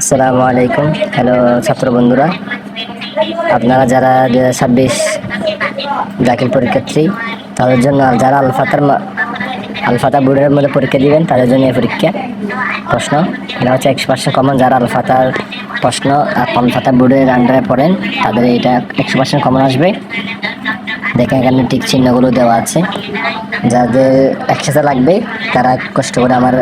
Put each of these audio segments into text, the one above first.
আসসালামু আলাইকুম। হ্যালো, ছাত্র বন্ধুরা। আপনারা যারা দু হাজার ছাব্বিশ দাখিল পরীক্ষার্থী তাদের জন্য যারা আলফাতার আলফাতা বোর্ডের মধ্যে পরীক্ষা দিবেন, তাদের জন্য এই পরীক্ষা প্রশ্ন। এটা হচ্ছে একশো পার্সেন্ট কমন যারা আলফাতার প্রশ্ন আর আলফাতা বোর্ডের আন্ডারে পড়েন, তাদের এটা একশো পার্সেন্ট কমন আসবে। দেখেন এখানে টিক চিহ্নগুলো দেওয়া আছে। যাদের একসাথে লাগবে, তারা কষ্ট করে আমার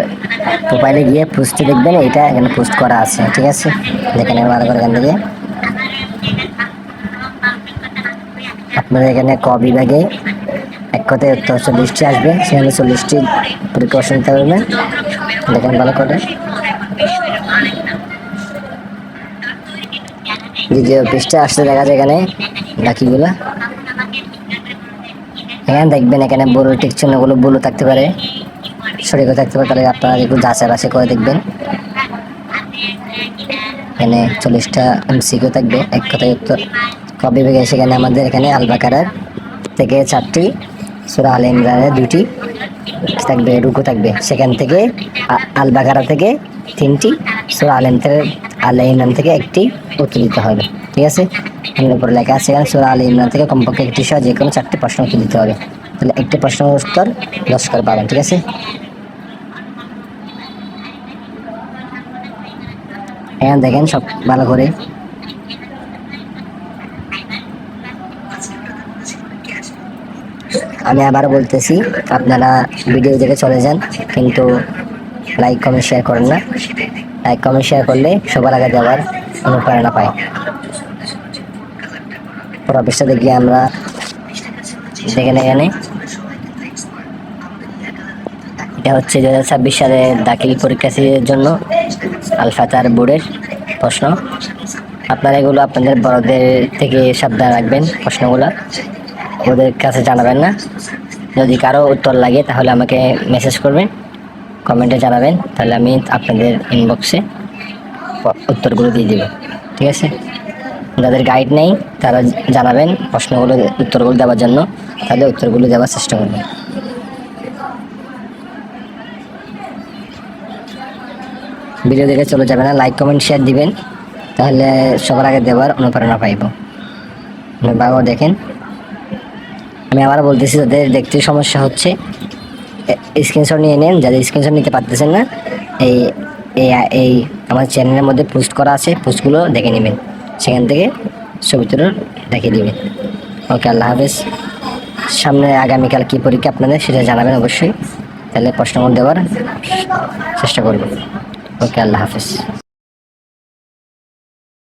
প্রোফাইলে গিয়ে পোস্টে দেখবেন এটা এখানে পোস্ট করা আছে, ঠিক আছে? দেখেন ভালো করে এখান থেকে। আপনাদের এখানে ক বিভাগে এক কথায় উত্তর চল্লিশটি আসবে, সেখানে চল্লিশটি প্রিকশন নিতে পারবেন দেখেন ভালো করে। দ্বিতীয় পৃষ্ঠা আসতে দেখা যায় এখানে বাকিগুলো। এখানে দেখবেন এখানে বড় টিক চিহ্নগুলো বলো থাকতে পারে। সঠিকও থাকতে পারে, তাহলে আপনারা একটু যাচাই করে দেখবেন। এখানে চল্লিশটা এমসিকিউ থাকবে। এক কথায় উত্তর কবি ভেগে সেখানে আমাদের এখানে আলবাকারার থেকে চারটি, সুরা আল ইমরানের দুটি থাকবে, রুকু থাকবে। সেখান থেকে আ- আল থেকে তিনটি, সুরা আল ইমরান আল ইমরান থেকে একটি উত্তর দিতে হবে, ঠিক আছে? উপরে লেখা আছে এখানে সুরা আল ইমরান থেকে কমপক্ষে একটি সহ যে কোনো চারটি প্রশ্ন উত্তর দিতে হবে। তাহলে একটি প্রশ্ন উত্তর দশ করে পাবেন, ঠিক আছে? এখানে দেখেন সব ভালো করে। আমি আবার বলতেছি, আপনারা ভিডিও দেখে চলে যান, কিন্তু লাইক কমেন্ট শেয়ার করেন না। লাইক কমেন্ট শেয়ার করলে সবার আগে যাওয়ার অনুপ্রেরণা পাই। পুরো অফিসটা দেখি আমরা। দেখেন এখানে। এটা হচ্ছে দু হাজার ছাব্বিশ সালে দাখিল পরীক্ষার্থীদের জন্য আলফাতার বোর্ডের প্রশ্ন। আপনারা এগুলো আপনাদের বড়দের থেকে সাবধান রাখবেন প্রশ্নগুলো। ওদের কাছে জানাবেন না। যদি কারও উত্তর লাগে তাহলে আমাকে মেসেজ করবেন। কমেন্টে জানাবেন, তাহলে আমি আপনাদের ইনবক্সে উত্তরগুলো দিয়ে দেবো, ঠিক আছে? যাদের গাইড নেই, তারা জানাবেন প্রশ্নগুলো, উত্তরগুলো দেওয়ার জন্য তাহলে উত্তরগুলো দেওয়ার চেষ্টা করবেন। ভিডিও দেখে চলে যাবে না লাইক কমেন্ট শেয়ার দিবেন, তাহলে সবার আগে দেওয়ার অনুপ্রেরণা পাইব। বাবা দেখেন। আমি আবার বলতেছি, যাদের দেখতে সমস্যা হচ্ছে স্ক্রিনশট নিয়ে নেন, যাদের স্ক্রিনশট নিতে পারতেছেন না, এই এই এই আমার চ্যানেলের মধ্যে পোস্ট করা আছে পোস্টগুলো দেখে নেবেন। সেখান থেকে ছবি তুলে দেখে দেবেন। ওকে, আল্লাহ হাফেজ। সামনে আগামীকাল কী পরীক্ষা আপনাদের সেটা জানাবেন অবশ্যই। তাহলে প্রশ্ন দেওয়ার চেষ্টা করব। ওকে, আল্লাহ হাফেজ।